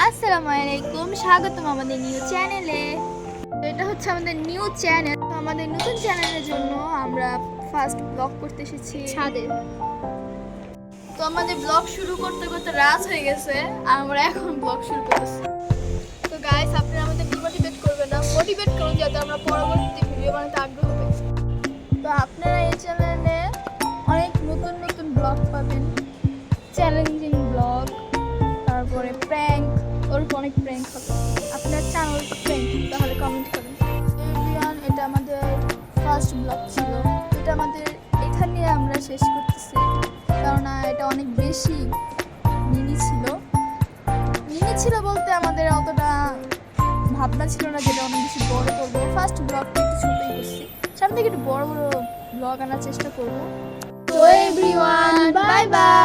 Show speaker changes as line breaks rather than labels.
আসসালামু আলাইকুম স্বাগতম আমাদের নিউ চ্যানেলে। এটা হচ্ছে আমাদের নিউ চ্যানেল। তো আমাদের নতুন চ্যানেলের জন্য আমরা ফার্স্ট ব্লগ করতে এসেছি। ছাদে। তো আমাদের ব্লগ শুরু করতে করতে রাত হয়ে গেছে আর আমরা এখন ব্লগ শুরু করতেছি। তো গাইস আপনারা আমাদের মোটিভেট করবেন না। মোটিভেট করুন যাতে আমরা পরবর্তী ভিডিও বানাতে আগ্রহ পাই। তো আপনারা এই চ্যানেলে অনেক নতুন নতুন ব্লগ পাবেন। চ্যালেঞ্জিং ওর অনেক প্র্যাঙ্ক হবে আপনার চ্যানেল প্র্যাঙ্ক তাহলে কমেন্ট করুন। এভরিওয়ান এটা আমাদের ফার্স্ট ব্লগ ছিল। এটা আমাদের এখানে আমরা শেষ করতেছি। কারণ এটা অনেক বেশি মিনি ছিল। মিনি ছিল বলতে আমাদের অতটা ভাবনা ছিল না যেটা অনেক বেশি বড় করব। ফার্স্ট ব্লগটা একটু ছোটই করছি। সামনে থেকে একটু বড় বড় ব্লগ আনার চেষ্টা করব। তো এভরিওয়ান বাই বাই